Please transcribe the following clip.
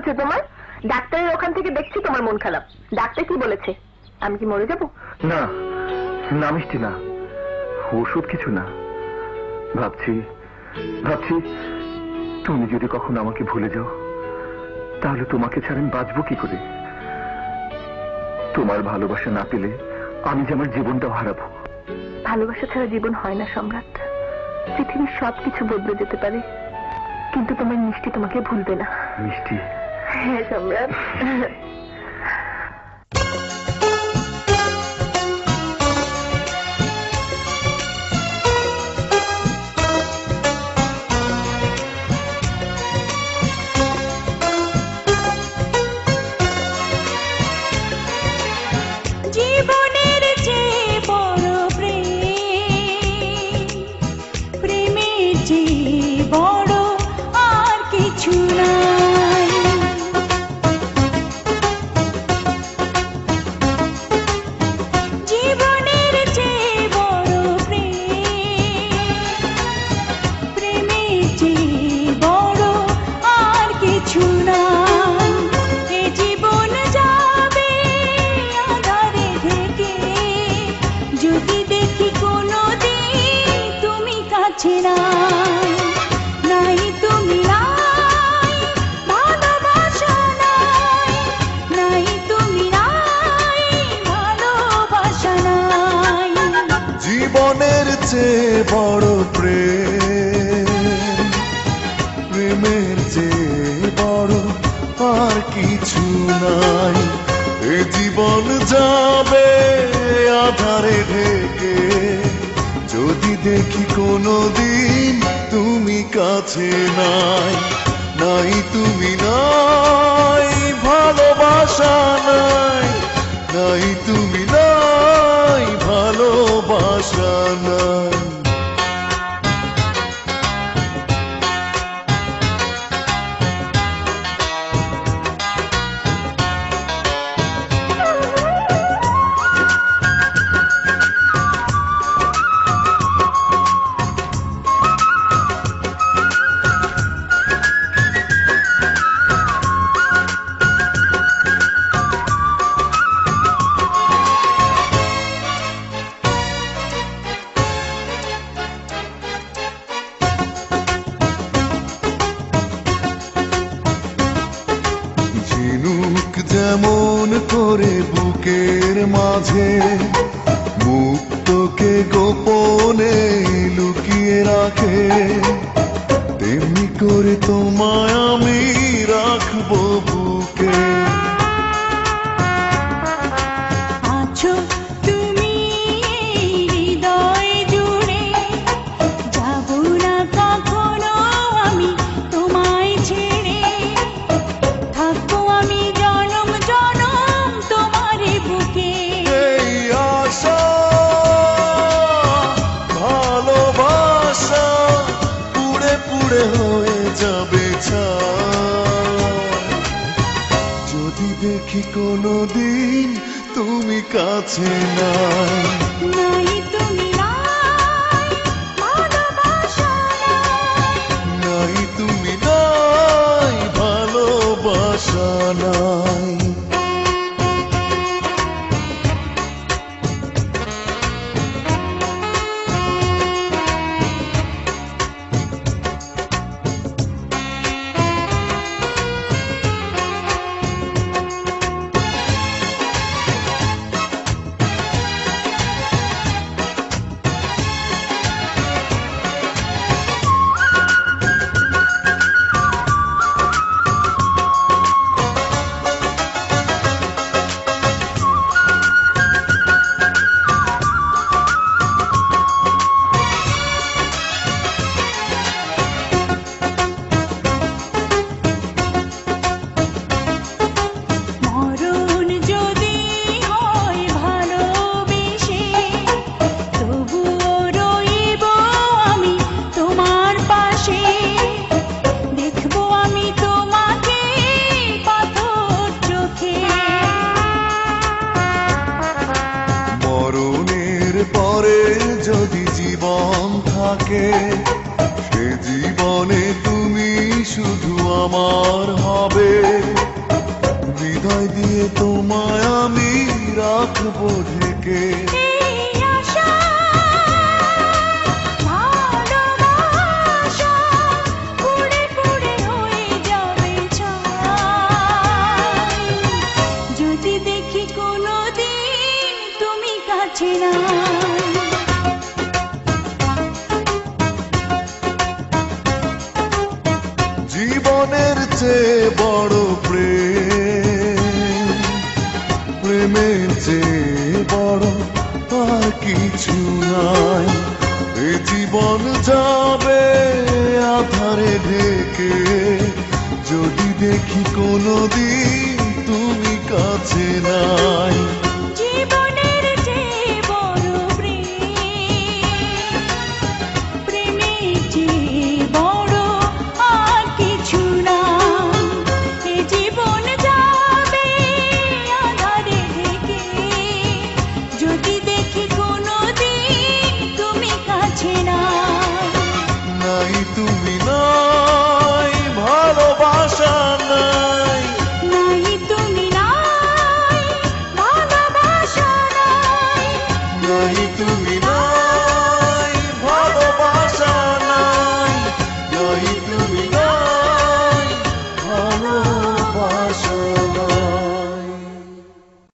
হয়েছে তোমার? ডাক্তারের ওখান থেকে দেখছি তোমার মন খারাপ। ডাক্তার কি বলেছে? আমি কি মরে যাব? না না মিষ্টি না। ওষুধ কিছু না। ভাবছি ভাবছি তুমি যদি কখনো আমাকে ভুলে যাও তাহলে তোমাকে ছাড়া আমি বাঁচবো কি করে? তোমার ভালোবাসা না পেলে আমি যে আমার জীবনটাও হারাবো। ভালোবাসা ছাড়া জীবন হয় না সম্রাট। পৃথিবীর সব কিছু বদলে যেতে পারে। কিন্তু তোমার মিষ্টি তোমাকে ভুলবে না। মিষ্টি হ্যাঁ সম্রাট জীবনের চেয়ে বড় প্রেম। প্রেমের চেয়ে বড় আর কিছু নাই। এ জীবন যাবে আধারে ঢেকে। যদি দেখি কোনো দিন তুমি কাছে নাই নাই তুমি নাই, ভালোবাসা নাই নাই তুমি মাঝে মুক্তকে গোপনে লুকিয়ে রাখে। তেমনি করে তোমায় আমি রাখব বুকে। আছো দেখি কোনো দিন তুমি কাছে নাই আমাকে সে জীবনে তুমি শুধু আমার হবে। হৃদয় দিয়ে তোমায় আমি রাখব ঢেকে। দেখি কোনো দিন তুমি কাছে চেয়ে বড় প্রেম। প্রেমের চেয়ে বড় আর কিছু নাই। এ জীবন যাবে আধারে ঢেকে। যদি দেখি কোনো দিন তুমি কাছে নাই Camina